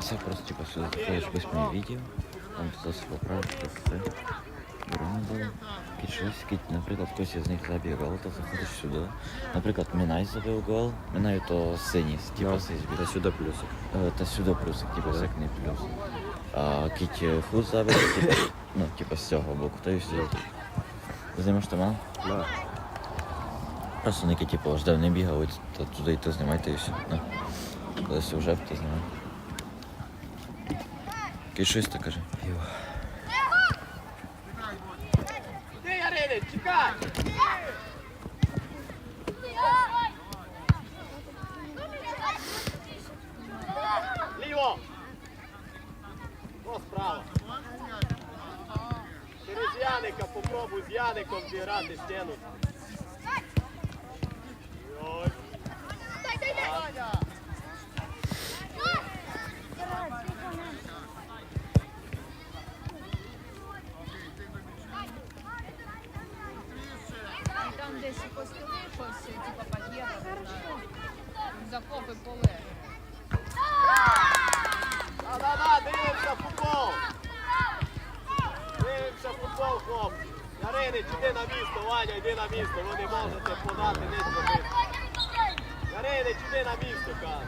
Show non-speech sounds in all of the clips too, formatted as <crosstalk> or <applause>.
Це просто типа сюди заходиш восьме відео, там хтось поправив, хтось це. Дурно було. Під щось, кить, наприклад, хтось із них забив гол, то заходиш сюди. Наприклад, Мінай забив гол, Мінай то синій, типа синій. Та сюди плюсик. Е, Та сюди плюсик, типу, секний плюс. А кіть е, худ забив, типу, ну, типу, з цього боку, то і все. Знімеш то? Да. Просто не типу, ждав, не то туди то знімайте і все. Ну, коли сюжет, то знімай. Кить щось то каже. Чекай! Ліво! Справа. Через Яника попробуй з Яником зіграти стіну. Ой. Там десь постели щось, типа пакета. Закопи поле. Да-да-да, дивимося футбол. Дивимося футбол, хлопці. Яринич, іди на місто, Ваня, йди на місто, ви не можете подати нічого місто. Яринич, іди на місто, каже.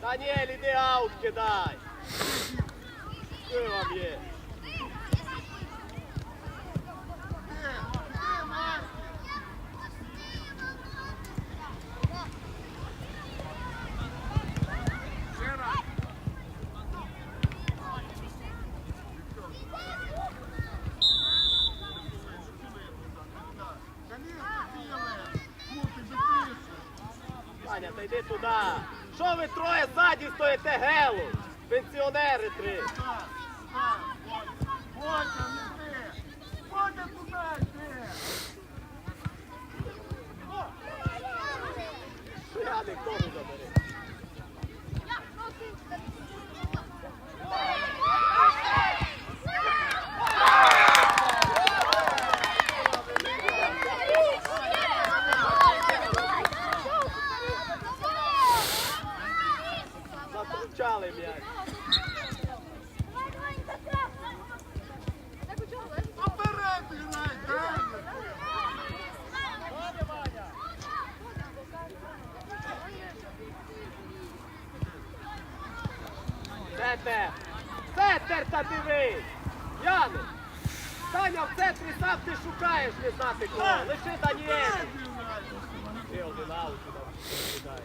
Даніель, іди аут кидай. Що вам є? Ваня, та йди туди. Що ви троє ззаді стоїте гелу? Пенсіонери три. Яник теж забери. Затручали м'яч. Центр! Центр та дивись! Яник! Таня в центрі сам ти шукаєш не знати кого. Лиши Даніель! Ти один аут туди кидає.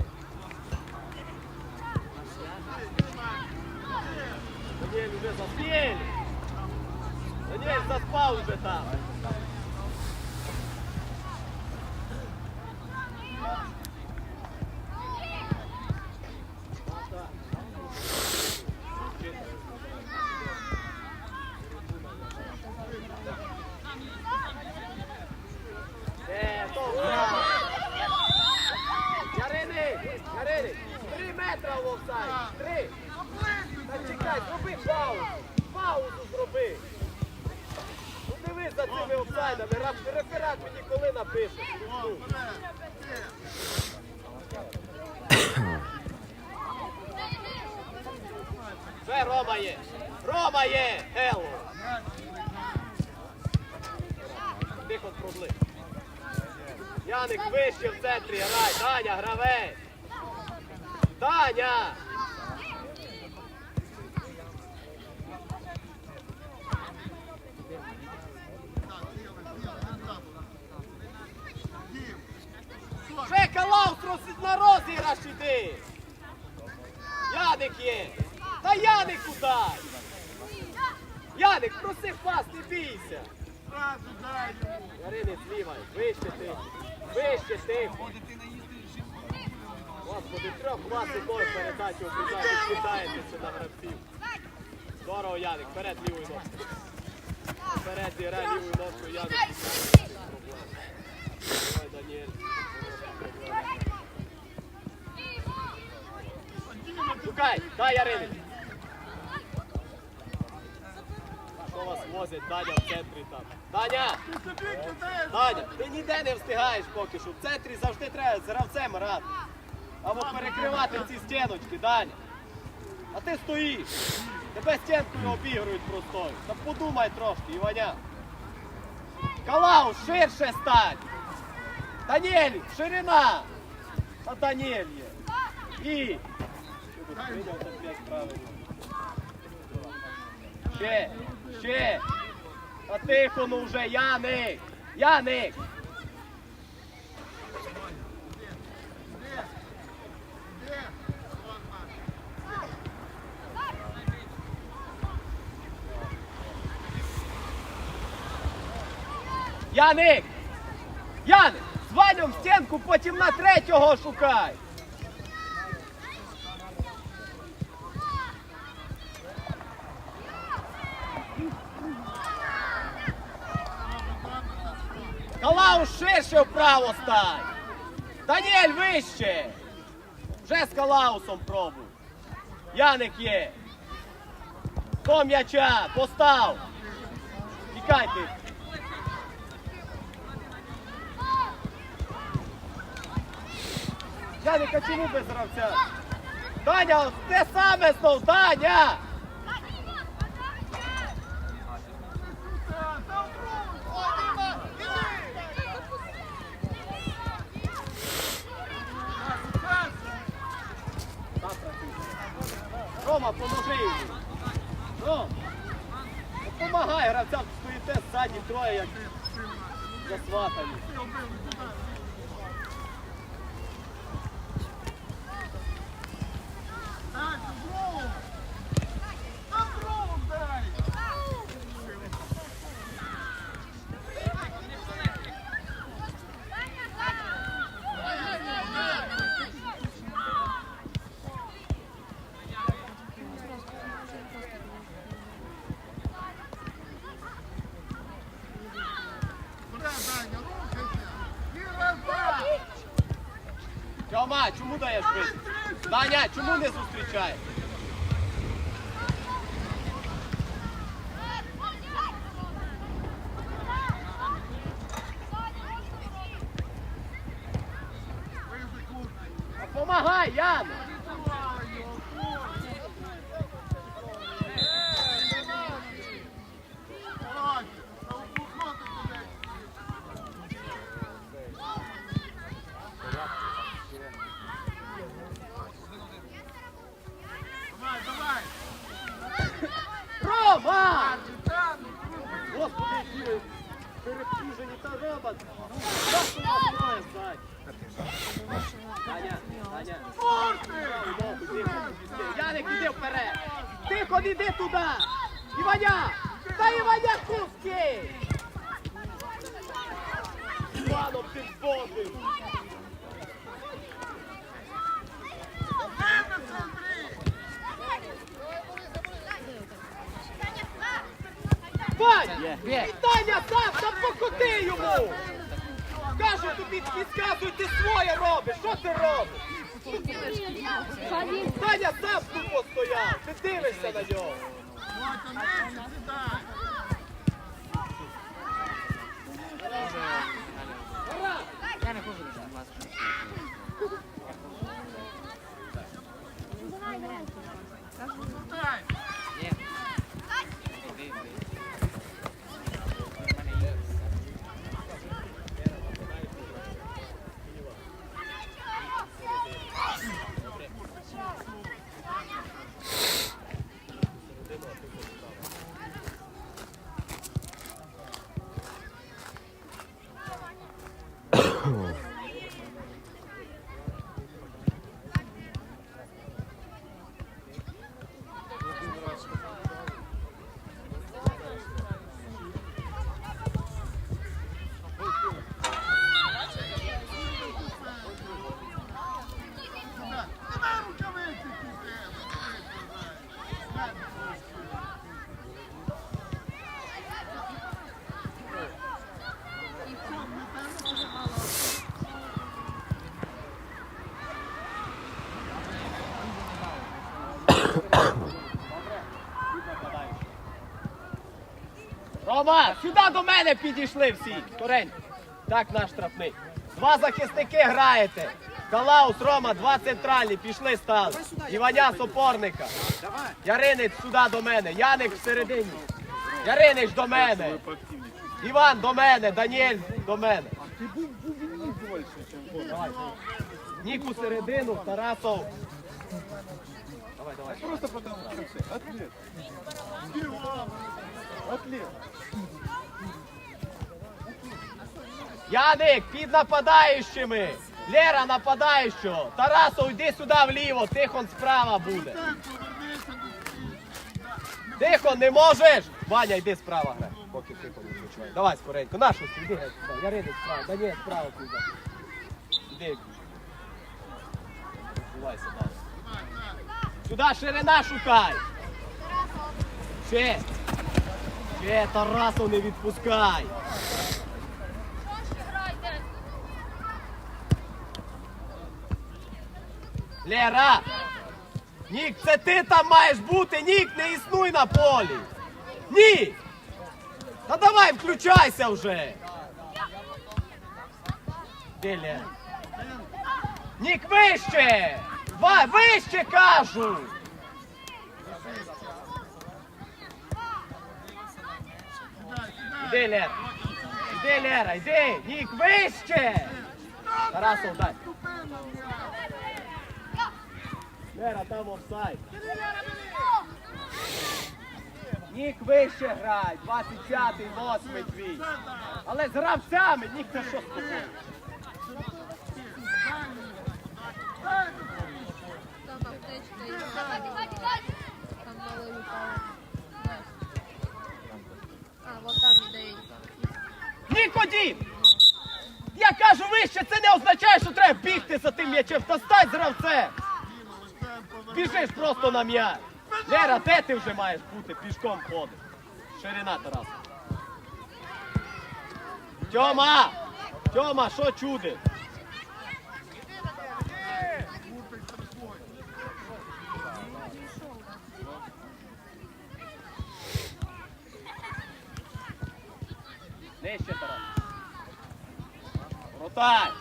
Даніель уже заспіл! Даніель заспав уже там. Е, то вправо. Ярини, Ярини, три метра в офсайд. Три. Та чекай, зроби паузу. Паузу зроби. Ну дивись за цими офсайдами. Ра- Реферат мені коли напишеш. Ну. Все, Рома є. Рома є. Ело. Тихо проблем. Яник вище в центрі грай. Даня, гравець. Даня! Проси пас, не бійся. Зразу дай йому. Яринець лівай, вище ти. Вище ти. Господи, трьох вас і той передачі обіцяє, відкидаєте сюди гравців. Здорово, Яник, вперед лівою ножкою. Вперед, Іре, лівою ножкою, Яник. Давай, Даніель. Шукай, дай Яринець. Що вас возять, Даня в центрі там? Даня! Даня, ти ніде не встигаєш поки що. В центрі завжди треба з гравцем грати. Або перекривати ці стіночки, Даня. А ти стоїш. Тебе стінкою обігрують простою. Та подумай трошки, Іваня. Калау, ширше стань. Даніель, ширина. А Даніель є. І. Ще, ще. А тихо, ну вже, Яник. Яник. Яник! Яник! З в стінку, потім на третього шукай! Калау ширше вправо стань! Даніель вище! Вже з Калаусом пробуй! Яник є! До м'яча! Постав! Тікайте! Яник, а чому без гравця? Даня, те саме знов, Даня! Тьома, чому даєш бити? Даня, чому не зустрічаєш? Рома, сюди до мене підійшли всі. Скоренько. Так наш штрафний. Два захисники граєте. Калаус, Рома, два центральні, пішли стали. Іваня з опорника. Яринич сюди до мене. Яник всередині. Яринич до мене. Іван до мене, Даніель до мене. Ніку середину, Тарасов. Давай, давай. Просто потому что все. Атлет. Атлет. Яник під нападаючими. Лера нападаючого. Тарасов, йди сюди вліво. Тихон справа буде. Тихон, не можеш? Ваня, йди справа грай. Поки Тихон не відпочиває. Давай скоренько. Нашу йди грай сюди. Яринич справа. Даніель справа піде. Іди. Відбувайся далі. Сюди ширина шукай. Ще. Ще Тарасов не відпускай. Лера! Нік, це ти там маєш бути! Нік, не існуй на полі! Нік! Та давай включайся вже! Де Лера? Нік, вище! Вище кажу! Іди, Лера! Іди, Лера, іди! Нік, вище! Тарасов, дай! Лера, там офсайд. Нік вище грай, 25-й, 8 твій. Але з гравцями, нік це що з тобою? Там аптечка і там. Нікодім! Я кажу вище, це не означає, що треба бігти за тим м'ячем. Та стань з гравцем! Біжиш просто на м'яч. Лера, де ти вже маєш бути? Пішком ходиш. Ширина Тарас. Тьома! Тьома, що чудиш? Нижче, Тарас. Ротай!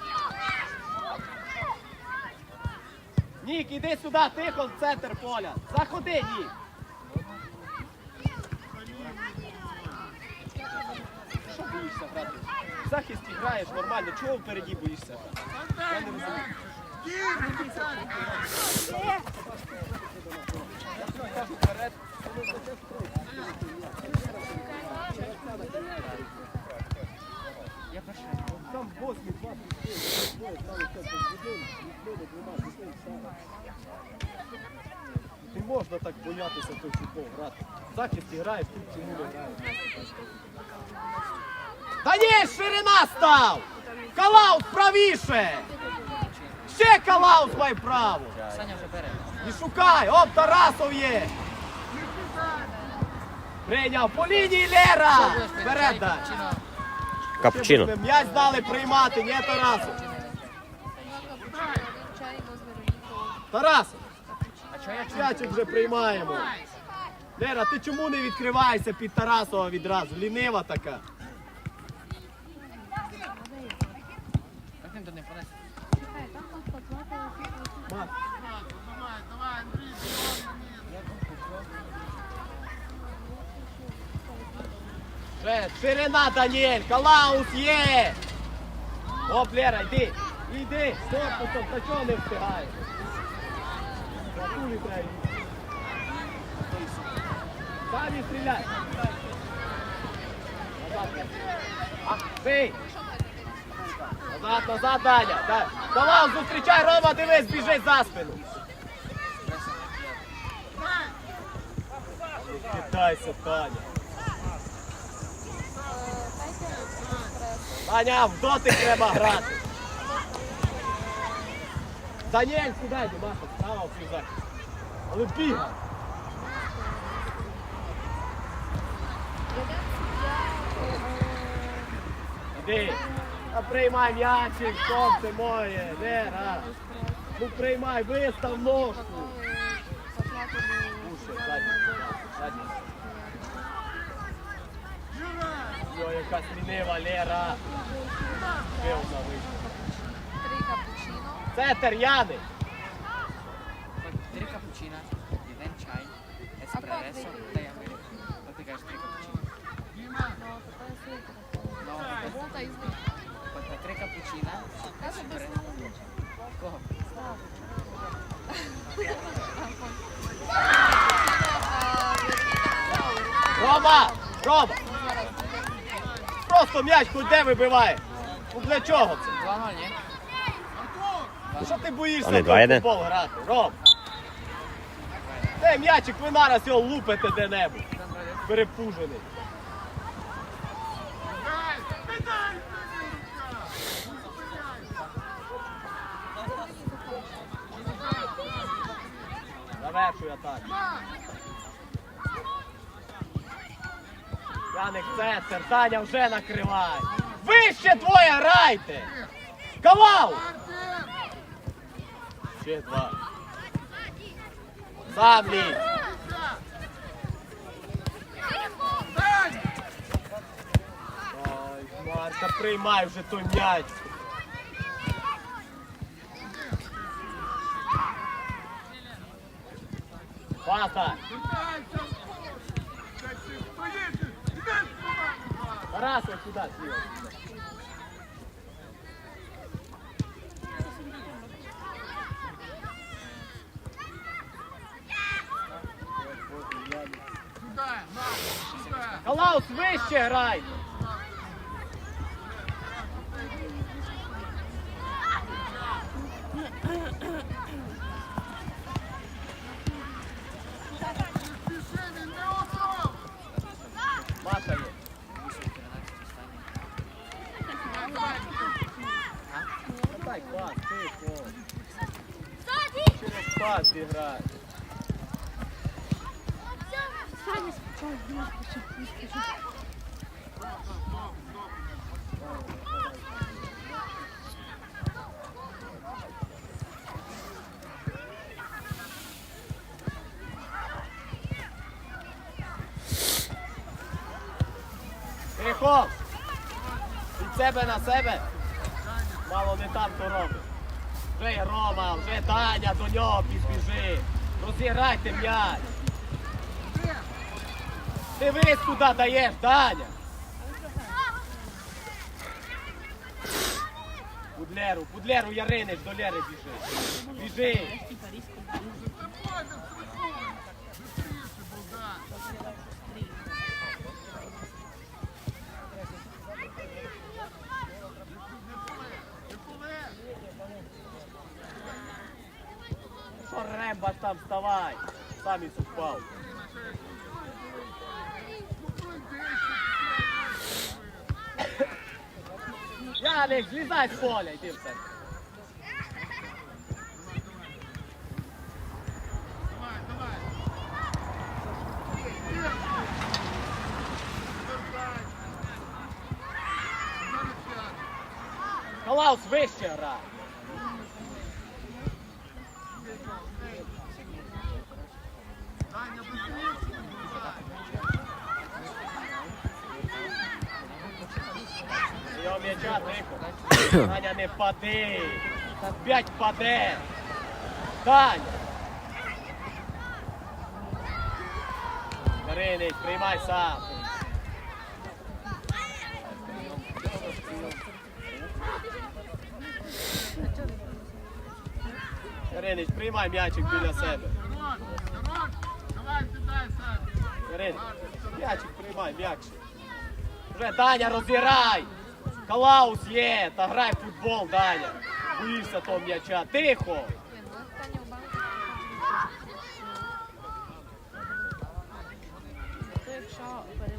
Нік, іди сюди, тихо, в центр поля. Заходи, Нік. Що боїшся грати? В захисті граєш нормально, чого впереді боїшся? Я не. Там дітей, саме. Не можна так боятися той футбол грати. В захисті граєш, тут чому не граєш. Та ні, ширина став! Калаус правіше! Ще Калаус має право! Саня вже бере. І шукай! Оп, Тарасов є! Прийняв по лінії Лера! Вперед дай! Капучино. М'яч дали приймати, ні Тарасов! Тарас! М'ячик вже приймаємо. Лера, ти чому не відкриваєшся під Тарасова відразу? Лінива така. Як він до не понесе? Макс, Ще, ширина, Даніель, Калаус є! Оп, Лера, йди, йди, корпусом, та чого не встигаєш? Кулі треба. Самі стріляй. Назад, А, бий! Назад, назад, Даня. Да. Калаус, зустрічай, Рома, дивись, біжить за спину. Китайся, Таня. Таня, в дотик треба грати. Даніель, сідай, Маша, справа в фюзак. Але бігай. Іди. Та приймай м'ячик, сонце моє, Лера. Ну приймай, вистав ножку. Йо, яка смінива Лера. Пив на вийшов. Три капучино. Це Тер'яни. Три капучино, один чай, еспресо, та я вирішив. Ти кажеш три капучино. Ну, Кого-то из них. три капучино, Даже без. Кого? Рома! Рома! Просто м'яч хоч де вибиває. Ну для чого це? 2-0, ні? Що ти боїшся не в два йде? футбол грати? Ром! Де м'ячик, ви нараз його лупите де-небудь. Перепужений. Завершуй атаку. Яник Цецер, Таня вже накриває. Вище двоє грайте! Кавал! Ще два. Сам лізь. Ой, Марка, приймай вже той м'яч. Паса. Тарасов сюди, сліва. Калаус, вище грай! Маша є. Дай пас, тихо. Через пас грай. Тихо! Від себе на себе. Мало не там то робить. Вже Рома, вже Таня до нього підбіжи. Розіграйте м'яч. Дивись, куди даєш, Таня. Пудлеру, Пудлеру, Яринич, до Лери біжи. Біжи. Рембаш там вставай? Самі впав. Яник, злізай з поля, йди в центр. Клаус вище грає. Його м'яча тихо. Таня, не впади. Та п'ять впаде. Таня. Маринич, приймай сам. Маринич, приймай м'ячик біля себе. Маринич, м'ячик приймай, м'ячик. Вже Даня, розіграй! Калаус є, та грай в футбол, далі. Боїшся того м'яча. Тихо!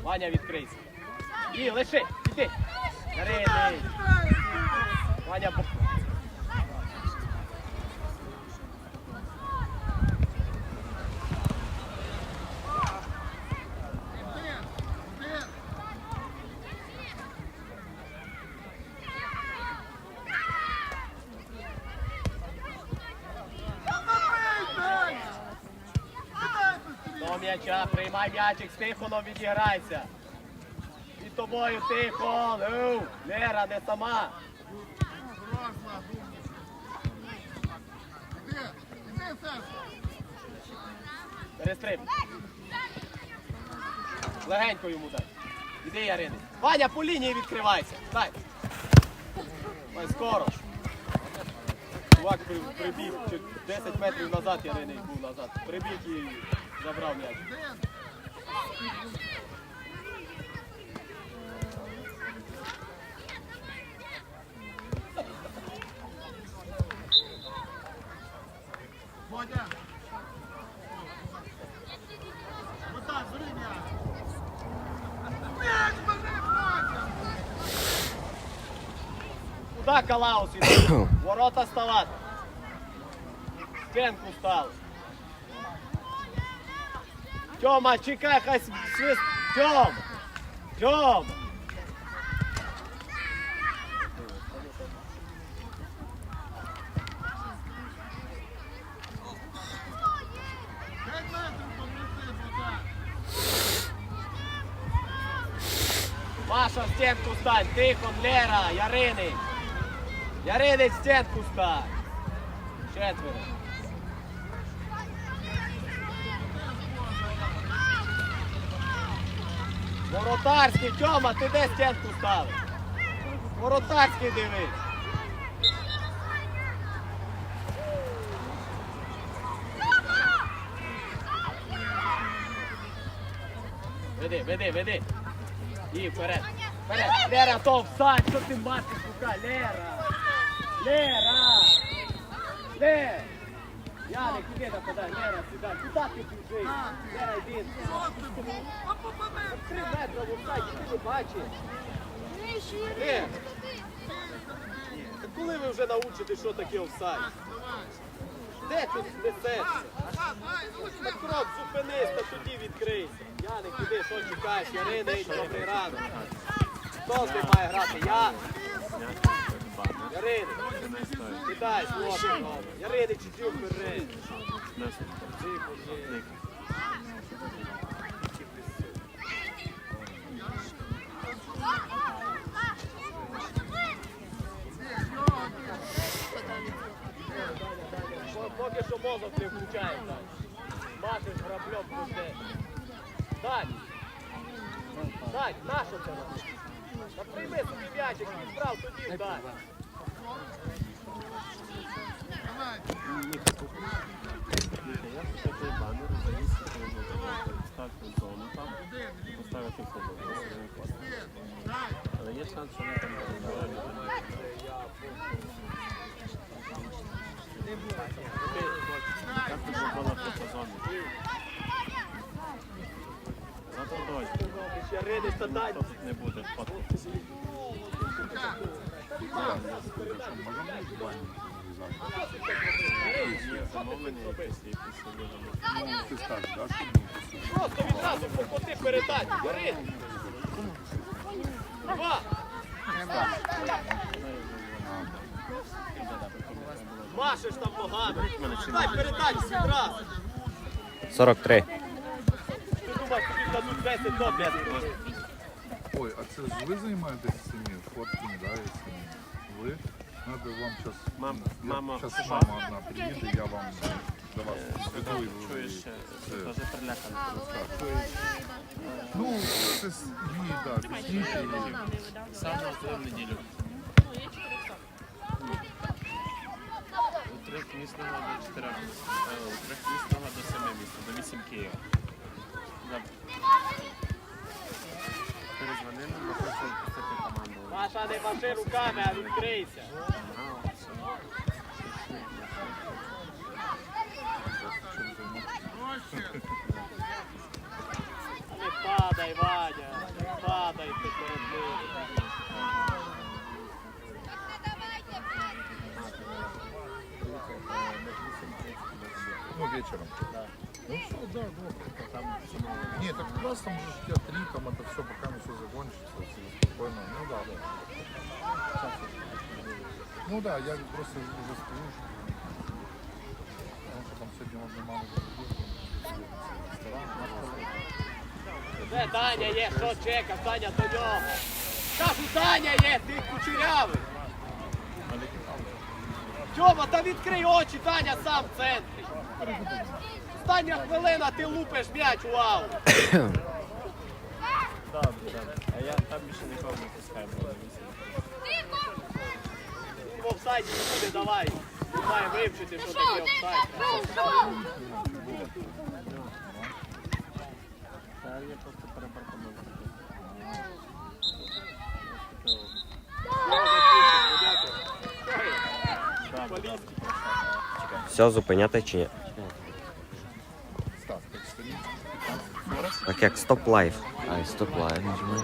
Ваня, відкрийся. І лиши, іди. Дарини. Ваня, бо... До м'яча, приймай м'ячик, з Тихоном відіграйся. І тобою, тихо! Ну, Лера, не сама! Перестриб. Легенько йому дай. Іди, Ярини. Ваня, по лінії відкривайся. Дай. Дай скоро. Чувак при- прибіг 10 метрів назад, Яриний був назад. Прибіг і забрав м'яч. Куда Калаус? <coughs> Ворота ставати. Стенку стали. Тьома, чекай, хай свист. Тьом! Тьом! Маша, в стенку стань, тихо, Лера, Ярини. Ярини, в стенку стань. Четверо. Воротарський, Тьома, ти де стенку ставиш? Воротарський дивись. Веди, веди, веди. І вперед. Вперед. Лера, то встань, що ти мати рука? Лера. Лера. Лера. Яник, іди нападай, Лера, сюди. Куди ти біжиш? Лера, йди. Три в офсайді, ти не бачиш. Та коли ви вже научите, що таке офсайд? Де ти несешся? На крок зупинись, та тоді відкрийся. Яник, іди, що чекаєш? Ярина, добрий ранок. Хто з ним має грати? Я? Ярини. Кидай, хлопці. Ярини, чуть вперед. Тихо, є. По- Поки що мозок не включається. Машеш граблем це робиш? Та прийми собі м'ячик, відправ тоді дай. Але є шанс, що вони там будуть. Як тут була фотозона? Завтра дощ, Робиш, Ярини, та якісь. Просто відразу покоти передати. Ярини. Два. Машеш там ногами. Дай передачу відразу. 43. Ти думаєш, тобі дадуть 10 до 10. Ой, а це ж ви займаєтесь цими фотками, да, і цими? Ви? Надо вам зараз... Мам- мама Зараз пішла. мама одна приїде, я вам до вас підведу і ви... Чуєш, це- теж переляканий. Ну, це с- їй, да, об'ясніть. і- Саме в неділю. У трьох місного до чотирьох місць. Е, У трьох місного до семи місць, до вісім Києва. Команду. Не маши руками, а відкрийся. Не падай, Ваня. Не падай ти перед ним. Ну, вечером. Ну, все, да, добре. Нет, так как раз там же ждет три, там это все, пока мы все закончится, все спокойно. Ну, да, да. Ну, да, я просто уже скажу, что... Потому что там сегодня мама забудет, Де Даня є, що чекав, Даня до нього. Кажу, Даня є, ти кучерявий. Тьома, та відкрий очі, Даня сам в центрі. Остання хвилина, ти лупиш м'яч, вау. А я там більше нікого не пускаю, бо. Він в офсайді не давай. Вивчити, що таке офсайд. Просто перепаркував. Все, зупиняти чи ні? так стоїть. Так як стоп лайф. А, и стоп лайв нажимай.